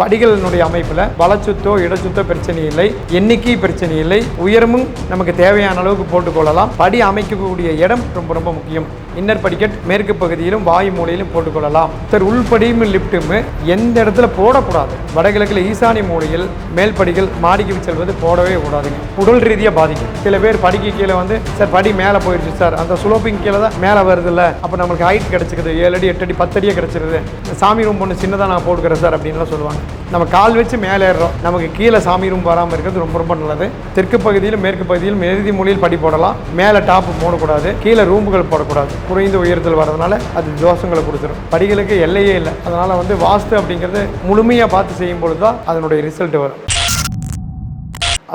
படிகளினுடைய அமைப்பில் வளச்சுத்தோ இடச்சுத்தோ பிரச்சனை இல்லை. எண்ணிக்கை பிரச்சனை இல்லை. உயரமும் நமக்கு தேவையான அளவுக்கு போட்டுக்கொள்ளலாம் படி அமைக்கக்கூடிய இடம் ரொம்ப ரொம்ப முக்கியம். இன்னர் படிக்கட் மேற்கு பகுதியிலும் வாயு மூலையிலும் போட்டுக்கொள்ளலாம் சார் உள்படியும் லிப்டும் எந்த இடத்துல போடக்கூடாது? வடகிழக்கில் ஈசானி மூலையில் மேல் படிகள் மாடிக்கு செல்வது போடவே கூடாதுங்க. உடல் ரீதியாக பாதிக்கும். சில பேர் படிக்கு கீழே வந்து சார் படி மேலே போயிடுச்சு சார். அந்த சுலோப்பிங் கீழே தான் மேலே வருது இல்லை அப்போ நம்மளுக்கு ஹைட் கிடச்சிக்குது. ஏழு அடி எட்டு அடி பத்து அடியே கிடச்சிருது சாமி ரூம் ஒன்று சின்னதாக நான் போட்டுக்கிறேன் சார் அப்படின்லாம் சொல்லுவாங்க. நம்ம கால் வச்சு மேலே ஏறுறோம் நமக்கு கீழே சாமி ரூம் வராமல் இருக்கிறது ரொம்ப ரொம்ப நல்லது. தெற்கு பகுதியிலும் மேற்கு பகுதியிலும் எழுதி மொழியில் படி போடலாம். மேலே டாப்பு போடக்கூடாது. கீழே ரூம்புகள் போடக்கூடாது. குறைந்த உயரத்தில் வரதுனால அது தோஷங்களை கொடுத்துரும். படிகளுக்கு எல்லையே இல்லை. அதனால் வந்து வாஸ்து அப்படிங்கிறது முழுமையாக பார்த்து செய்யும் பொழுது தான் அதனுடைய ரிசல்ட் வரும்.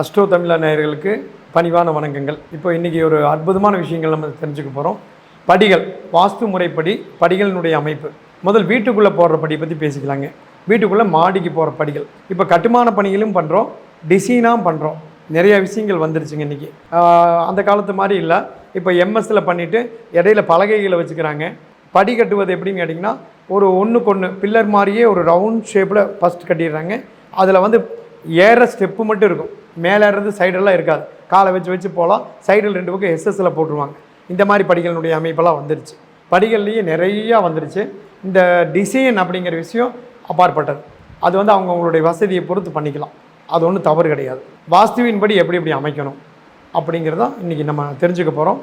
அஷ்டோ தமிழா நேயர்களுக்கு பணிவான வணக்கங்கள். இப்போ இன்றைக்கி ஒரு அற்புதமான விஷயங்கள் நம்ம தெரிஞ்சுக்க போகிறோம் படிகள் வாஸ்து முறைப்படி படிகளினுடைய அமைப்பு. முதல் வீட்டுக்குள்ளே போடுற படி பற்றி பேசிக்கலாங்க. வீட்டுக்குள்ளே மாடிக்கு போகிற படிகள். இப்போ கட்டுமான பணிகளும் பண்ணுறோம் டிசைனாக பண்ணுறோம். நிறைய விஷயங்கள் வந்துருச்சுங்க இன்றைக்கி அந்த காலத்து மாதிரி இல்லை. இப்போ எம்எஸ்சில் பண்ணிவிட்டு இடையில பலகைகளை வச்சுக்கிறாங்க. படி கட்டுவது எப்படின்னு கேட்டிங்கன்னா ஒரு ஒன்றுக்கு ஒன்று பில்லர் மாதிரியே ஒரு ரவுண்ட் ஷேப்பில் ஃபஸ்ட் கட்டிடுறாங்க. அதில் வந்து ஏற ஸ்டெப்பு மட்டும் இருக்கும். மேலே ஏறது சைடெல்லாம் இருக்காது. காலை வச்சு வச்சு போகலாம். சைடில் ரெண்டு பக்கம் எஸ்எஸ்சில் போட்டுருவாங்க. இந்த மாதிரி படிகளினுடைய அமைப்பெல்லாம் வந்துருச்சு. படிகள்லேயே நிறையா வந்துருச்சு. இந்த டிசைன் அப்படிங்கிற விஷயம் அப்பாற்பட்டது. அது வந்து அவங்க அவங்களுடைய வசதியை பொறுத்து பண்ணிக்கலாம். அது ஒன்றும் தவறு கிடையாது. வாஸ்துவின்படி எப்படி எப்படி அமைக்கணும் அப்படிங்கிறதான் இன்றைக்கி நம்ம தெரிஞ்சுக்க போகிறோம்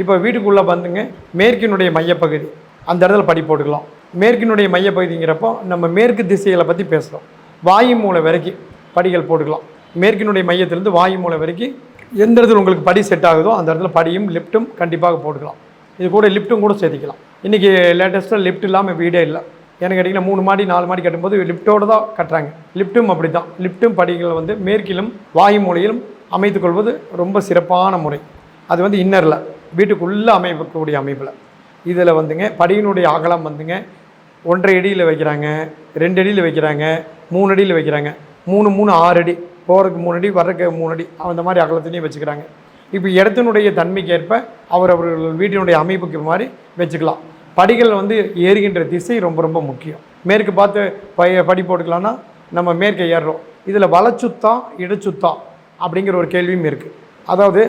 இப்போ வீட்டுக்குள்ளே வந்துங்க மேற்கினுடைய மையப்பகுதி. அந்த இடத்துல படி போட்டுக்கலாம். மேற்கினுடைய மையப்பகுதிங்கிறப்போ நம்ம மேற்கு திசைகளை பற்றி பேசுகிறோம் வாயு மூலை வரைக்கும் படிகள் போட்டுக்கலாம். மேற்கினுடைய மையத்திலேருந்து வாயு மூளை வரைக்கும் எந்த இடத்துல உங்களுக்கு படி செட் ஆகுதோ அந்த இடத்துல படியும் லிஃப்ட்டும் கண்டிப்பாக போட்டுக்கலாம். இது கூட லிஃப்ட்டும் கூட சேர்த்திக்கலாம். இன்றைக்கி லேட்டஸ்ட்டாக லிஃப்ட் இல்லாமல் வீடே இல்லை. எனக்கு கேட்டிங்கன்னா மூணு மாடி நாலு மாடி கட்டும்போது லிஃப்ட்டோடு தான் கட்டுறாங்க. லிஃப்ட்டும் அப்படி தான் லிஃப்ட்டும் படிகள் வந்து மேற்கிலும் வாயு மூலையிலும் அமைத்துக்கொள்வது ரொம்ப சிறப்பான முறை. அது வந்து இன்னரில் வீட்டுக்குள்ளே அமைக்கக்கூடிய அமைப்பில். இதில் வந்துங்க படியினுடைய அகலம் வந்துங்க ஒன்றரை அடியில் வைக்கிறாங்க ரெண்டு அடியில் வைக்கிறாங்க மூணு அடியில் வைக்கிறாங்க. மூணு மூணு ஆறு அடி. போகிறதுக்கு மூணு அடி வர்றதுக்கு மூணு அடி. அந்த மாதிரி அகலத்திலையும் வச்சுக்கிறாங்க. இப்போ இடத்தினுடைய தன்மைக்கு ஏற்ப அவர் அவர்கள் வீட்டினுடைய அமைப்புக்கு மாதிரி வச்சுக்கலாம். படிகள் வந்து ஏறுகின்ற திசை ரொம்ப ரொம்ப முக்கியம். மேற்கு பார்த்து பய படி போட்டுக்கலான்னா நம்ம மேற்கை ஏறுறோம். இதில் வலச்சுத்தா இடச்சுத்தம் அப்படிங்கிற ஒரு கேள்வியும் இருக்குது அதாவது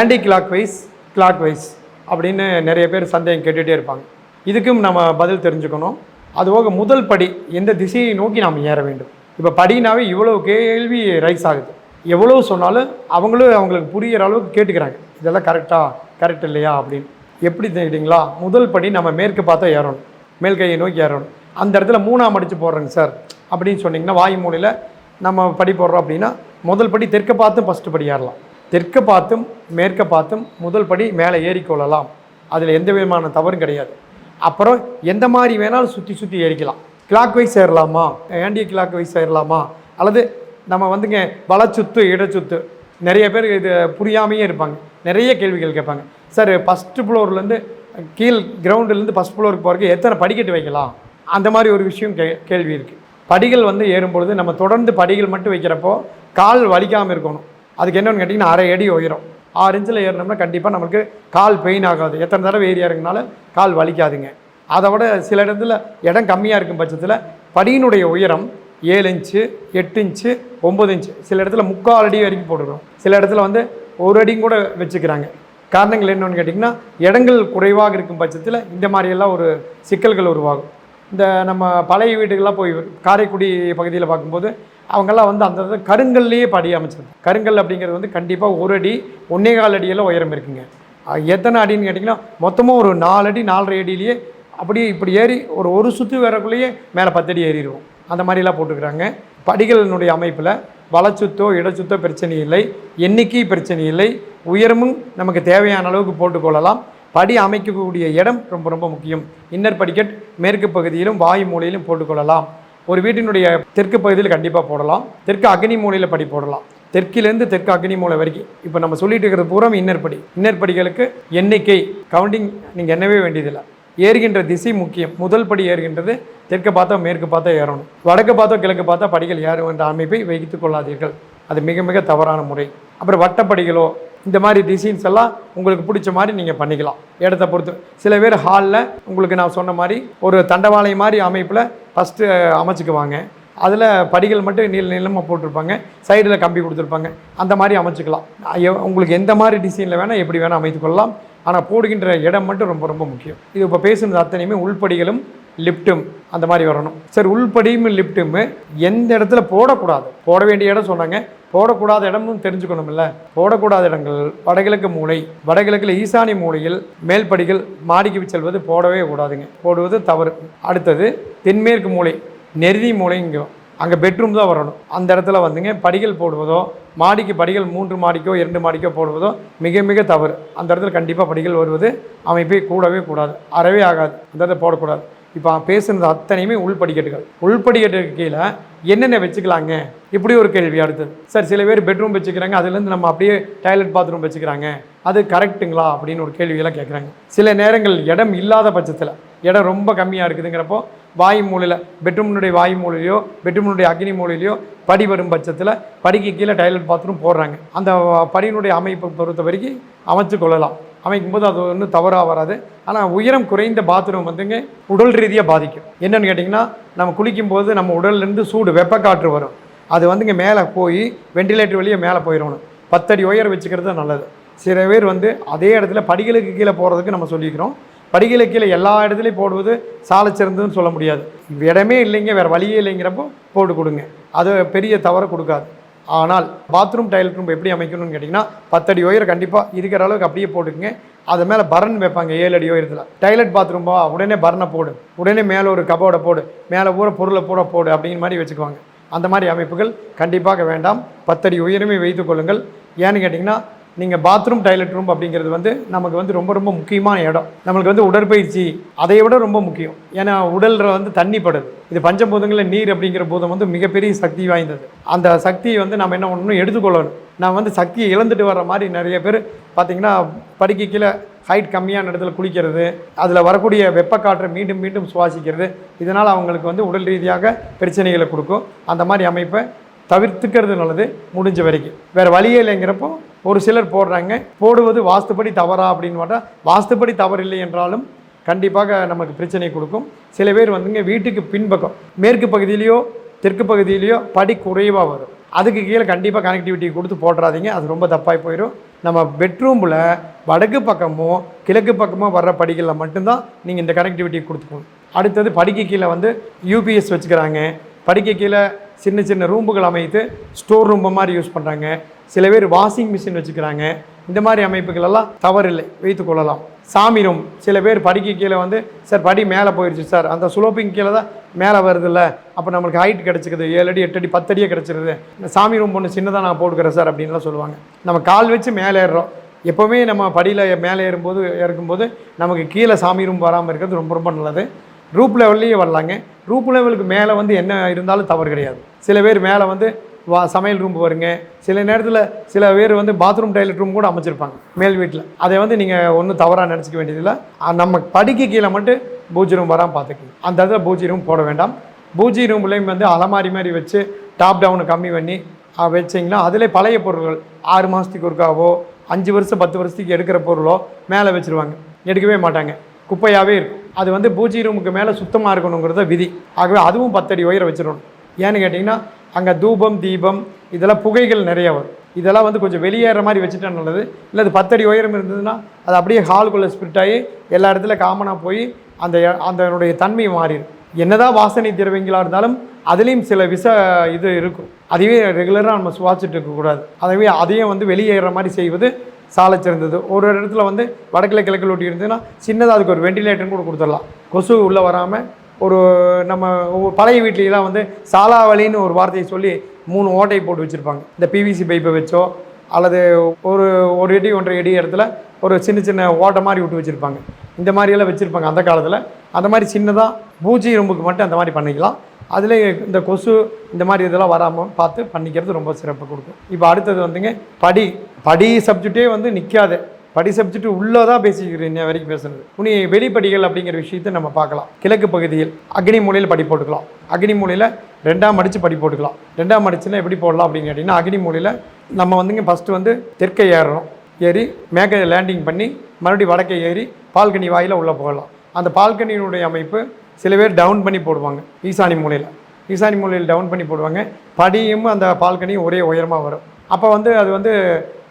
anti clock wise clockwise அப்படின்னு நிறைய பேர் சந்தேகம் கேட்டுகிட்டே இருப்பாங்க. இதுக்கும் நம்ம பதில் தெரிஞ்சுக்கணும். அதுபோக முதல் படி எந்த திசையை நோக்கி நாம் ஏற வேண்டும். இப்போ படினாவே இவ்வளோ கேள்வி ரைஸ் ஆகுது. எவ்வளோ சொன்னாலும் அவங்களும் அவங்களுக்கு புரிகிற அளவுக்கு கேட்டுக்கிறாங்க. இதெல்லாம் கரெக்டாக கரெக்ட் இல்லையா அப்படின்னு. எப்படி தெரியுங்களா முதல் படி நம்ம மேற்கு பார்த்தா ஏறணும். மேல் கையை நோக்கி ஏறணும். அந்த இடத்துல மூணாம் அடித்து போடுறேங்க சார். அப்படின்னு சொன்னிங்கன்னா வாயு மூலையில் நம்ம படி போடுறோம் அப்படின்னா முதல் படி தெற்க பார்த்தும் ஃபஸ்ட்டு படி ஏறலாம். தெற்க பார்த்தும் மேற்க பார்த்தும் முதல் படி மேலே ஏறிக்கொள்ளலாம் அதில் எந்த விதமான தவறும் கிடையாது. அப்புறம் எந்த மாதிரி வேணாலும் சுற்றி சுற்றி ஏறிக்கலாம். கிளாக் வைஸ் ஏறலாமா? ஆன்டி கிளாக் வைஸ் ஏறலாமா? அல்லது நம்ம வந்துங்க வளச்சுத்து இடச்சுத்து. நிறைய பேர் இது புரியாமையே இருப்பாங்க. நிறைய கேள்விகள் கேட்பாங்க. சார் ஃபஸ்ட்டு ஃப்ளோர்லேருந்து கீழ் கிரவுண்டுலேருந்து ஃபஸ்ட் ஃப்ளோருக்கு போகிறதுக்கு எத்தனை படிக்கட்டு வைக்கலாம்? அந்த மாதிரி ஒரு விஷயம் கே கேள்வி இருக்குது படிகள் வந்து ஏறும்பொழுது நம்ம தொடர்ந்து படிகள் மட்டும் வைக்கிறப்போ கால் வலிக்காமல் இருக்கணும். அதுக்கு என்னென்னு கேட்டிங்கன்னா அரை அடி உயரம். ஆறு இன்ச்சில் ஏறினோம்னா கண்டிப்பாக நம்மளுக்கு கால் பெயின் ஆகாது. எத்தனை தடவை ஏறி இறங்கினாலும் கால் வலிக்காதுங்க. அதை விட சில இடத்துல இடம் கம்மியாக இருக்கும் பட்சத்தில் படியினுடைய உயரம் ஏழு இன்ச்சு எட்டு இன்ச்சு ஒம்பது இன்ச்சு சில இடத்துல முக்கால் அடி வரைக்கும் போட்டுக்கிறோம். சில இடத்துல வந்து ஒரு அடியும் கூட வச்சுக்கிறாங்க. காரணங்கள் என்னென்னு கேட்டிங்கன்னா இடங்கள் குறைவாக இருக்கும் பட்சத்தில் இந்த மாதிரியெல்லாம் ஒரு சிக்கல்கள் உருவாகும். இந்த நம்ம பழைய வீடுகள்லாம் போய் காரைக்குடி பகுதியில் பார்க்கும்போது அவங்கெல்லாம் வந்து அந்த கருங்கல்லையே படி அமைச்சிருப்பாங்க. கருங்கல் அப்படிங்கிறது வந்து கண்டிப்பாக ஒரு அடி ஒன்றே கால் அடியெல்லாம் உயரம் இருக்குங்க. எத்தனை அடின்னு கேட்டிங்கன்னா மொத்தமாக ஒரு நாலு அடி நாலரை அடியிலேயே அப்படியே இப்படி ஏறி ஒரு ஒரு சுற்று வரக்குள்ளேயே மேலே பத்தடி ஏறிடுவோம். அந்த மாதிரிலாம் போட்டுக்கிறாங்க படிகளினுடைய அமைப்பில் வளச்சுத்தோ இடச்சுத்தோ பிரச்சனை இல்லை. எண்ணிக்கை பிரச்சனை இல்லை. உயரமும் நமக்கு தேவையான அளவுக்கு போட்டுக்கொள்ளலாம் படி அமைக்கக்கூடிய இடம் ரொம்ப ரொம்ப முக்கியம். இன்னர் படிக்கட் மேற்கு பகுதியிலும் வாயு மூலையிலும் போட்டுக்கொள்ளலாம் ஒரு வீட்டினுடைய தெற்கு பகுதியில் கண்டிப்பாக போடலாம். தெற்கு அக்னி மூலையில் படி போடலாம். தெற்கிலேருந்து தெற்கு அக்னி மூலை வரைக்கும். இப்போ நம்ம சொல்லிட்டு இருக்கிறது பூரா இன்னர் படி. இன்னர் படிகளுக்கு எண்ணிக்கை கவுண்டிங் நீங்கள் எண்ணவே வேண்டியதில்லை. ஏறுகின்ற திசை முக்கியம். முதல் படி ஏறுகின்றது தெற்கு பார்த்தோ மேற்கு பார்த்தா ஏறணும். வடக்கு பார்த்தோ கிழக்கு பார்த்தா படிகள் ஏறும் என்ற அமைப்பை வைத்துக் கொள்ளாதீர்கள். அது மிக மிக தவறான முறை. அப்புறம் வட்டப்படிகளோ இந்த மாதிரி டிசைன்ஸ் எல்லாம் உங்களுக்கு பிடிச்ச மாதிரி நீங்கள் பண்ணிக்கலாம். இடத்த பொறுத்து. சில பேர் ஹாலில் உங்களுக்கு நான் சொன்ன மாதிரி ஒரு தண்டவாளை மாதிரி அமைப்பில் ஃபஸ்ட்டு அமைச்சுக்குவாங்க. அதில் படிகள் மட்டும் நீள நீளமாக போட்டிருப்பாங்க. சைடில் கம்பி கொடுத்துருப்பாங்க. அந்த மாதிரி அமைச்சுக்கலாம். உங்களுக்கு எந்த மாதிரி டிசைனில் வேணால் எப்படி வேணால் அமைத்துக்கொள்ளலாம் ஆனால் போடுகின்ற இடம் மட்டும் ரொம்ப ரொம்ப முக்கியம். இது இப்போ பேசுனது அத்தனையுமே உள்படிகளும் லிஃப்ட்டும் அந்த மாதிரி வரணும். சரி உள்படியும் லிப்டும் எந்த இடத்துல போடக்கூடாது? போட வேண்டிய இடம் சொன்னாங்க. போடக்கூடாத இடமும் தெரிஞ்சுக்கணும்ல. போடக்கூடாத இடங்கள் வடகிழக்கு மூலை வடகிழக்கில் ஈசானி மூலையில் மேல்படிகள் மாடிக்கு செல்வது போடவே கூடாதுங்க. போடுவது தவறு. அடுத்தது தென்மேற்கு மூலை நெருதி மூளைங்கும் அங்கே பெட்ரூம் தான் வரணும். அந்த இடத்துல வந்துங்க படிகள் போடுவதோ மாடிக்கு படிகள் மூன்று மாடிக்கோ இரண்டு மாடிக்கோ போடுவதோ மிக மிக தவறு. அந்த இடத்துல கண்டிப்பாக படிகள் வருவது அமைப்பே கூடவே கூடாது. அறவே ஆகாது. அந்த இடத்துல போடக்கூடாது. இப்போ பேசுனது அத்தனையுமே உள்படிக்கட்டுகள் உள்படிக்கட்டுக்கு கீழே என்னென்ன வச்சுக்கலாங்க? இப்படி ஒரு கேள்வி அடுத்தது. சார் சில பேர் பெட்ரூம் வச்சுக்கிறாங்க. அதுலேருந்து நம்ம அப்படியே டாய்லெட் பாத்ரூம் வச்சுக்கிறாங்க. அது கரெக்ட்டுங்களா அப்படின்னு ஒரு கேள்வியெல்லாம் கேட்குறாங்க சில நேரங்கள் இடம் இல்லாத பட்சத்தில் இடம் ரொம்ப கம்மியாக இருக்குதுங்கிறப்போ வாயு மூலையில் பெட்ரூமினுடைய வாயு மூலையிலையோ பெட்ரூம்னுடைய அக்னி மூலையிலையோ படி வரும் பட்சத்தில் படிக்கு கீழே டாய்லெட் பாத்ரூம் போடுறாங்க. அந்த படியினுடைய அமைப்பை பொறுத்த வரைக்கும் அமைச்சு கொள்ளலாம். அமைக்கும் போது அது ஒன்றும் தவறாக வராது. ஆனால் உயரம் குறைந்த பாத்ரூம் வந்துங்க உடல் ரீதியாக பாதிக்கும். என்னென்னு கேட்டிங்கன்னா நம்ம குளிக்கும் போது நம்ம உடல்லேருந்து சூடு வெப்பக்காற்று வரும். அது வந்துங்க மேலே போய் வெண்டிலேட்டர் வழியே மேலே போயிடணும். பத்தடி உயரம் வச்சுக்கிறது நல்லது. சில பேர் வந்து அதே இடத்துல படிகளுக்கு கீழே போகிறதுக்கு நம்ம சொல்லிக்கிறோம். படிகளை கீழே எல்லா இடத்துலையும் போடுவது சாலை சிறந்ததுன்னு சொல்ல முடியாது. இடமே இல்லைங்க வேறு வழியே இல்லைங்கிறப்போ போட்டு கொடுங்க. அது பெரிய தவறை கொடுக்காது. ஆனால் பாத்ரூம் டாய்லெட் ரூம் எப்படி அமைக்கணும்னு கேட்டிங்கன்னா பத்தடி உயரம் கண்டிப்பாக இருக்கிற அளவுக்கு அப்படியே போட்டுக்குங்க. அது மேலே பரன் வைப்பாங்க ஏழு அடி உயரத்தில். டாய்லெட் பாத்ரூம்பா உடனே பரனை போடு. உடனே மேலே ஒரு கபோடை போடு. மேலே பூரா பொருளை பூரா போடு அப்படிங்கிற மாதிரி வச்சுக்குவாங்க. அந்த மாதிரி அமைப்புகள் கண்டிப்பாக வேண்டாம். பத்தடி உயரமே வைத்துக்கொள்ளுங்கள் ஏன்னு கேட்டிங்கன்னா நீங்கள் பாத்ரூம் டாய்லெட் ரூம் அப்படிங்கிறது வந்து நமக்கு வந்து ரொம்ப ரொம்ப முக்கியமான இடம். நம்மளுக்கு வந்து உடற்பயிற்சி அதை விட ரொம்ப முக்கியம். ஏன்னா உடலில் வந்து தண்ணி படுது. இது பஞ்சபூதங்களில் நீர் அப்படிங்கிற பூதம் வந்து மிகப்பெரிய சக்தி வாய்ந்தது. அந்த சக்தியை வந்து நம்ம என்ன பண்ணணும்? எடுத்துக்கொள்ளணும். நான் வந்து சக்தியை இழந்துட்டு வர மாதிரி நிறைய பேர் பார்த்தீங்கன்னா படிக்க கீழே ஹைட் கம்மியான இடத்துல குளிக்கிறது அதில் வரக்கூடிய வெப்பக்காற்றை மீண்டும் மீண்டும் சுவாசிக்கிறது இதனால் அவங்களுக்கு வந்து உடல் ரீதியாக பிரச்சனைகளை கொடுக்கும். அந்த மாதிரி அமைப்பை தவிர்த்துக்கிறது நல்லது முடிஞ்ச வரைக்கும். வேறு வழியே இல்லைங்கிறப்போ ஒரு சிலர் போடுறாங்க போடுவது வாஸ்துப்படி தவறா அப்படின்னு பார்த்தா வாஸ்துப்படி தவறு இல்லை என்றாலும் கண்டிப்பாக நமக்கு பிரச்சனை கொடுக்கும். சில பேர் வந்துங்க வீட்டுக்கு பின்பக்கம் மேற்கு பகுதியிலையோ தெற்கு பகுதியிலையோ படி குறைவாக வரும். அதுக்கு கீழே கண்டிப்பாக கனெக்டிவிட்டி கொடுத்து போட்டுறாதீங்க அது ரொம்ப தப்பாகி போயிடும் நம்ம பெட்ரூமில் வடக்கு பக்கமோ கிழக்கு பக்கமோ வர்ற படிகளில் மட்டும்தான் நீங்கள் இந்த கனெக்டிவிட்டி கொடுத்துக்கணும். அடுத்தது படிக்கு கீழே வந்து யூபிஎஸ் வச்சுக்கிறாங்க படிக்க கீழே சின்ன சின்ன ரூம்புகள் அமைத்து ஸ்டோர் ரூம் மாதிரி யூஸ் பண்ணுறாங்க சில பேர் வாஷிங் மிஷின் வச்சுக்கிறாங்க. இந்த மாதிரி அமைப்புகள் எல்லாம் தவறில்லை. வைத்து கொள்ளலாம். சாமி ரூம் சில பேர் படிக்க கீழே வந்து சார் படி மேலே போயிடுச்சு சார். அந்த சுலோப்பிங் கீழே தான் மேலே வருதுல்ல. அப்போ நம்மளுக்கு ஹைட் கிடச்சிக்குது. ஏழு அடி எட்டு அடி பத்தடியே கிடச்சிருது. இந்த சாமி ரூம் ஒன்று சின்னதாக நான் போட்டுக்கிறேன் சார் அப்படின்லாம் சொல்லுவாங்க. நம்ம கால் வச்சு மேலே ஏறுறோம். எப்போவுமே நம்ம படியில் மேலே ஏறும்போது இறக்கும்போது நமக்கு கீழே சாமி ரூம் வராமல் இருக்கிறது ரொம்ப ரொம்ப நல்லது. ரூப் லெவல்லையே வரலாங்க. ரூப் லெவலுக்கு மேலே வந்து என்ன இருந்தாலும் தவறு கிடையாது. சில பேர் மேலே வந்து வா சமையல் ரூம் வருங்க சில நேரத்தில் சில பேர் வந்து பாத்ரூம் டாய்லெட் ரூம் கூட அமைச்சிருப்பாங்க மேல் வீட்டில் அதை வந்து நீங்கள் ஒன்றும் தவறாக நினச்சிக்க வேண்டியதில்லை நம்ம படிக்க கீழே மட்டும் பூஜை ரூம் வராமல் பார்த்துக்கணும் அந்த இடத்துல பூஜை ரூம் போட வேண்டாம். பூஜை ரூம்லேயும் வந்து அலமாரி மாதிரி வச்சு டாப் டவுனை கம்மி பண்ணி வச்சிங்கன்னா அதிலே பழைய பொருட்கள் ஆறு மாதத்துக்கு ஒருக்காவோ அஞ்சு வருஷம் பத்து வருஷத்துக்கு எடுக்கிற பொருளோ மேலே வச்சுருவாங்க. எடுக்கவே மாட்டாங்க. குப்பையாகவே இருக்கும். அது வந்து பூஜை ரூமுக்கு மேலே சுத்தமாக இருக்கணுங்கிறத விதி. ஆகவே அதுவும் பத்தடி உயரம் வச்சிடணும். ஏன்னு கேட்டிங்கன்னா அங்கே தூபம் தீபம் இதெல்லாம் புகைகள் நிறைய வரும். இதெல்லாம் வந்து கொஞ்சம் வெளியேற மாதிரி வச்சுட்டா நல்லது. இல்லை அது பத்தடி உயரம் இருந்ததுன்னா அது அப்படியே ஹாலுக்குள்ளே ஸ்பிரிட் ஆகி எல்லா இடத்துல காமனாக போய் அந்த அதனுடைய தன்மை மாறிடும். என்னதான் வாசனை திரவியங்களாக இருந்தாலும் அதுலேயும் சில விஷ இது இருக்கும். அதையும் ரெகுலராக நம்ம சுவாச்சிட்டு இருக்கக்கூடாது. அதுவே அதையும் வந்து வெளியேற மாதிரி செய்வது சாலை சிறந்தது ஒரு ஒரு இடத்துல வந்து வடக்கில் கிழக்கில் ஒட்டி இருந்ததுன்னா சின்னதாக அதுக்கு ஒரு வெண்டிலேட்டர் கூட கொடுத்துடலாம். கொசு உள்ளே வராமல் ஒரு நம்ம ஒவ்வொரு பழைய வீட்லையெல்லாம் வந்து சாலாவளின்னு ஒரு வார்த்தையை சொல்லி மூணு ஓட்டை போட்டு வச்சுருப்பாங்க. இந்த பிவிசி பைப்பை வச்சோ அல்லது ஒரு ஒரு அடி ஒன்றரை அடி இடத்துல ஒரு சின்ன சின்ன ஓட்டை மாதிரி விட்டு வச்சுருப்பாங்க. இந்த மாதிரியெல்லாம் வச்சுருப்பாங்க அந்த காலத்தில். அந்த மாதிரி சின்னதாக பூஜை ரொம்புக்கு மட்டும் அந்த மாதிரி பண்ணிக்கலாம். அதில் இந்த கொசு இந்த மாதிரி இதெல்லாம் வராமல் பார்த்து பண்ணிக்கிறது ரொம்ப சிறப்பு கொடுக்கும். இப்போ அடுத்தது வந்துங்க படி. படி சப்ஜெக்டே வந்து நிற்காது படி சப்ஜெக்ட் உள்ளதான் பேசிக்கிறேன் இன்ன வரைக்கும் பேசுனது உனி வெளிப்படிகள் அப்படிங்கிற விஷயத்தை நம்ம பார்க்கலாம். கிழக்கு பகுதியில் அக்னி மூலையில் படி போட்டுக்கலாம். அக்னி மூலையில் ரெண்டாம் மடித்து படி போட்டுக்கலாம். ரெண்டாம் மடிச்சுன்னா எப்படி போடலாம் அப்படின்னு கேட்டிங்கன்னா அக்னி மூலையில் நம்ம வந்துங்க ஃபஸ்ட்டு வந்து தெற்கை ஏறணும். ஏறி மேகையை லேண்டிங் பண்ணி மறுபடியும் வடக்கை ஏறி பால்கனி வாயில் உள்ளே போகலாம். அந்த பால்கனியினுடைய அமைப்பு சில பேர் டவுன் பண்ணி போடுவாங்க. ஈசானி மூலையில். ஈசானி மூலையில் டவுன் பண்ணி போடுவாங்க. படியும் அந்த பால்கனியும் ஒரே உயரமாக வரும். அப்போ வந்து அது வந்து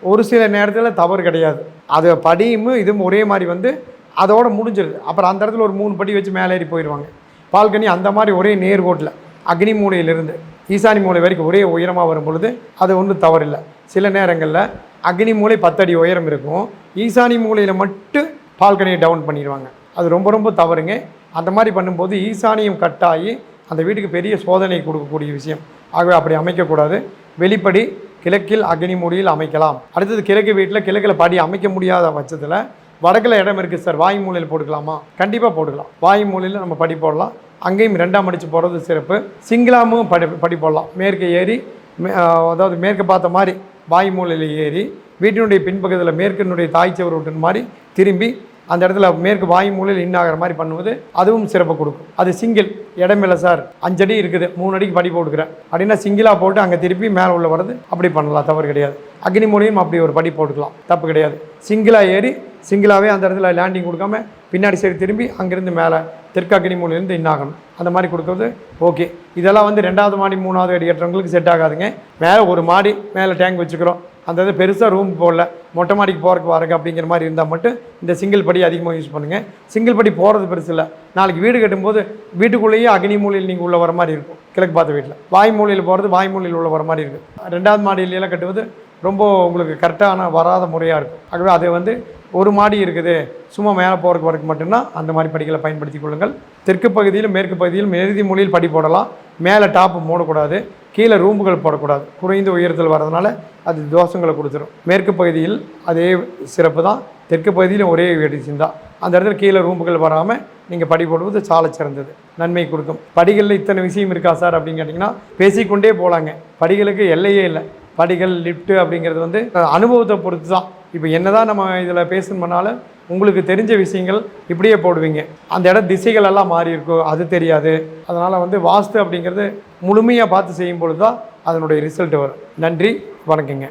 ஒரு சில நேரத்தில் தவறு கிடையாது. அது படியும் இதுவும் ஒரே மாதிரி வந்து அதோட முடிஞ்சிருது. அப்புறம் அந்த இடத்துல ஒரு மூணு படி வச்சு மேலே ஏறி போயிடுவாங்க. பால்கனி அந்த மாதிரி ஒரே நேர்கோட்டில் அக்னி மூலையிலிருந்து ஈசானி மூலை வரைக்கும் ஒரே உயரமாக வரும் பொழுது அது ஒன்றும் தவறில்லை. சில நேரங்களில் அக்னி மூலை பத்தடி உயரம் இருக்கும். ஈசானி மூலையில் மட்டும் பால்கனியை டவுன் பண்ணிடுவாங்க. அது ரொம்ப ரொம்ப தவறுங்க. அந்த மாதிரி பண்ணும்போது ஈசானியம் கட்டாகி அந்த வீட்டுக்கு பெரிய சோதனை கொடுக்கக்கூடிய விஷயம். ஆகவே அப்படி அமைக்கக்கூடாது. வெளிப்படி கிழக்கில் அக்னி மூடியில் அமைக்கலாம். அடுத்தது கிழக்கு வீட்டில் கிழக்கில் படி அமைக்க முடியாத பட்சத்தில் வடக்கில் இடம் இருக்குது சார். வாயு மூலையில் போட்டுக்கலாமா? கண்டிப்பாக போட்டுக்கலாம். வாயு மூலையில் நம்ம படி போடலாம். அங்கேயும் ரெண்டாம் அடித்து போடுறது சிறப்பு. சிங்களாமும் படி படி போடலாம். மேற்கு ஏறி மே- அதாவது மேற்கு பார்த்த மாதிரி வாயு மூலையில் ஏறி வீட்டினுடைய பின்பக்கத்தில் மேற்கினுடைய தாய் சுவர் மாதிரி திரும்பி அந்த இடத்துல மேற்கு வாயு மூலையில் இன்னாகிற மாதிரி பண்ணுவது அதுவும் சிறப்பு கொடுக்கும். அது சிங்கிள் இடம் இல்லை சார் அஞ்சடி இருக்குது. மூணு அடிக்கு படி போட்டுக்கிறேன். அப்படின்னா சிங்கிளாக போட்டு அங்கே திருப்பி மேலே உள்ள வர்றது அப்படி பண்ணலாம். தவறு கிடையாது. அக்னி மூலையும் அப்படி ஒரு படி போட்டுக்கலாம். தப்பு கிடையாது. சிங்கிளாக ஏறி சிங்கிளாகவே அந்த இடத்துல லேண்டிங் கொடுக்காம பின்னாடி சைடு திரும்பி அங்கேருந்து மேலே தெற்கு அக்னி மூலையிலேருந்து இன்னாகணும் அந்த மாதிரி கொடுக்கறது ஓகே இதெல்லாம் வந்து ரெண்டாவது மாடி மூணாவது அடி கட்டுறவங்களுக்கு செட் ஆகாதுங்க. மேலே ஒரு மாடி மேலே டேங்க் வச்சுக்கிறோம். அந்த இது பெருசாக ரூம் போடல. மொட்டை மாடிக்கு போகிறக்கு வரக்கு அப்படிங்கிற மாதிரி இருந்தால் மட்டும் இந்த சிங்கிள் படி அதிகமாக யூஸ் பண்ணுங்கள் சிங்கிள் படி போகிறது பெருசு இல்லை. நாளைக்கு வீடு கட்டும்போது வீட்டுக்குள்ளேயே அக்னி மூலையில் நீங்கள் உள்ளே வர மாதிரி இருக்கும். கிழக்கு பார்த்த வீட்டில். வாய் மூலையில் போகிறது வாய் மூலையில் உள்ள வர மாதிரி இருக்கும். ரெண்டாவது மாடியிலலாம் கட்டுவது ரொம்ப உங்களுக்கு கரெக்டான வராத முறையாக இருக்கும். ஆகவே அது வந்து ஒரு மாடி இருக்குது சும்மா மேலே போகிறக்கு வரைக்கும் மட்டும்தான் அந்த மாதிரி படிகளை பயன்படுத்திக் கொள்ளுங்கள். தெற்கு பகுதியிலும் மேற்கு பகுதியிலும் எழுதி மொழியில் படி போடலாம். மேலே டாப்பு மூடக்கூடாது. கீழே ரூம்புகள் போடக்கூடாது. குறைந்த உயரத்தில் வரதுனால அது தோஷங்களை கொடுத்துரும். மேற்கு பகுதியில் அதே சிறப்பு தான். தெற்கு பகுதியிலும் ஒரே எடிஷன் தான். அந்த இடத்துல கீழே ரூம்புகள் வராமல் நீங்கள் படி போடுவது சாலை சிறந்தது. நன்மை கொடுக்கும். படிகளில் இத்தனை விஷயம் இருக்கா சார் அப்படின்னு கேட்டிங்கன்னா பேசிக்கொண்டே போகலாங்க படிகளுக்கு எல்லையே இல்லை. படிகள் லிஃப்ட்டு அப்படிங்கிறது வந்து அனுபவத்தை பொறுத்து தான் இப்போ என்னதான் நம்ம இதில் பேசணும்னாலும் உங்களுக்கு தெரிஞ்ச விஷயங்கள் இப்படியே போடுவீங்க. அந்த இடம் திசைகள் எல்லாம் மாறி இருக்கும் அது தெரியாது. அதனால் வந்து வாஸ்து அப்படிங்கிறது முழுமையாக பார்த்து செய்யும் பொழுது தான் அதனுடைய ரிசல்ட் வரும். நன்றி வணக்கங்க.